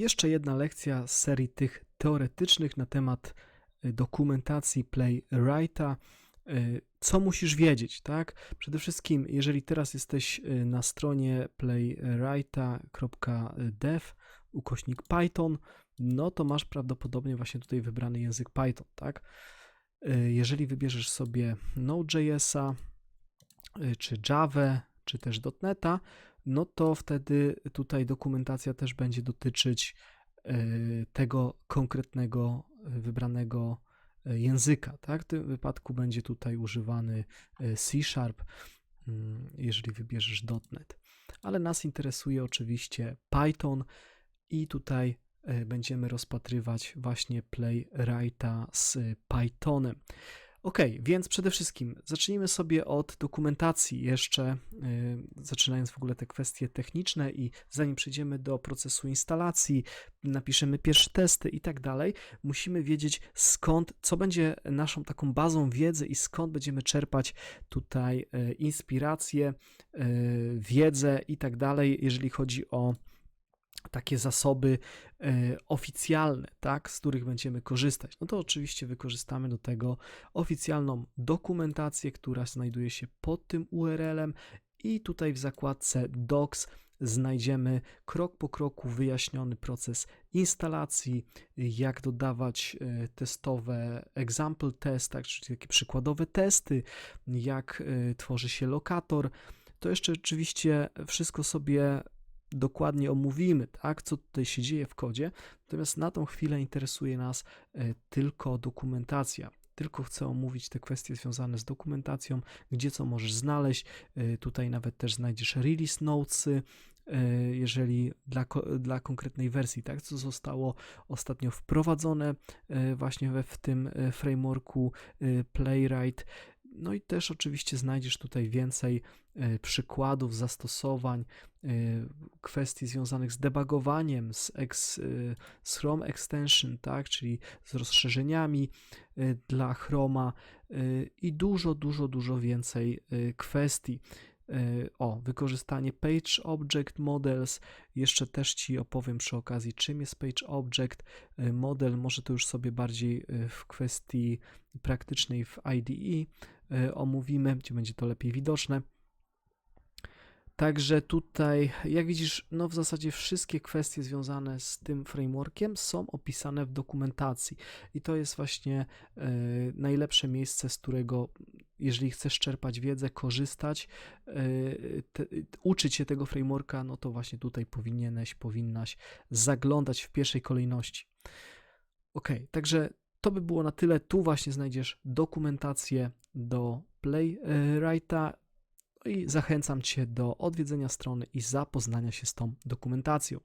jeszcze jedna lekcja z serii tych teoretycznych na temat y, dokumentacji Playwrighta. Y, Co musisz wiedzieć, tak? Przede wszystkim, jeżeli teraz jesteś y, na stronie playwrighta.dev ukośnik Python, no to masz prawdopodobnie właśnie tutaj wybrany język Python, tak? Jeżeli wybierzesz sobie Node.jsa, czy Java, czy też .NETA, no to wtedy tutaj dokumentacja też będzie dotyczyć y, tego konkretnego y, wybranego y, języka, tak? W tym wypadku będzie tutaj używany C Sharp, mm, jeżeli wybierzesz .NET. Ale nas interesuje oczywiście Python i tutaj będziemy rozpatrywać właśnie Playwrighta z Pythonem. Ok, więc przede wszystkim zacznijmy sobie od dokumentacji, jeszcze y, zaczynając w ogóle te kwestie techniczne i zanim przejdziemy do procesu instalacji, napiszemy pierwsze testy i tak dalej, musimy wiedzieć skąd, co będzie naszą taką bazą wiedzy i skąd będziemy czerpać tutaj y, inspirację, y, wiedzę i tak dalej, jeżeli chodzi o takie zasoby e, oficjalne, tak, z których będziemy korzystać. No to oczywiście wykorzystamy do tego oficjalną dokumentację, która znajduje się pod tym URL-em i tutaj w zakładce Docs znajdziemy krok po kroku wyjaśniony proces instalacji, jak dodawać e, testowe example test, tak, czyli takie przykładowe testy, jak e, tworzy się lokator. To jeszcze oczywiście wszystko sobie dokładnie omówimy, tak, co tutaj się dzieje w kodzie, natomiast na tą chwilę interesuje nas e, tylko dokumentacja. Tylko chcę omówić te kwestie związane z dokumentacją, gdzie co możesz znaleźć. E, Tutaj nawet też znajdziesz release notesy, e, jeżeli dla, dla konkretnej wersji, tak, co zostało ostatnio wprowadzone właśnie we, w tym frameworku Playwright. No i też oczywiście znajdziesz tutaj więcej e, przykładów zastosowań, e, kwestii związanych z debugowaniem, z, ex, e, z Chrome Extension, tak, czyli z rozszerzeniami dla Chroma i dużo, dużo, dużo więcej kwestii. O, wykorzystanie Page Object Models. Jeszcze też Ci opowiem przy okazji, czym jest Page Object Model. Może to już sobie bardziej w kwestii praktycznej w IDE omówimy, gdzie będzie to lepiej widoczne. Także tutaj, jak widzisz, no w zasadzie wszystkie kwestie związane z tym frameworkiem są opisane w dokumentacji. I to jest właśnie e, najlepsze miejsce, z którego, jeżeli chcesz czerpać wiedzę, korzystać, e, te, uczyć się tego frameworka, no to właśnie tutaj powinieneś, powinnaś zaglądać w pierwszej kolejności. Ok, także to by było na tyle. Tu właśnie znajdziesz dokumentację do Playwrighta i zachęcam Cię do odwiedzenia strony i zapoznania się z tą dokumentacją.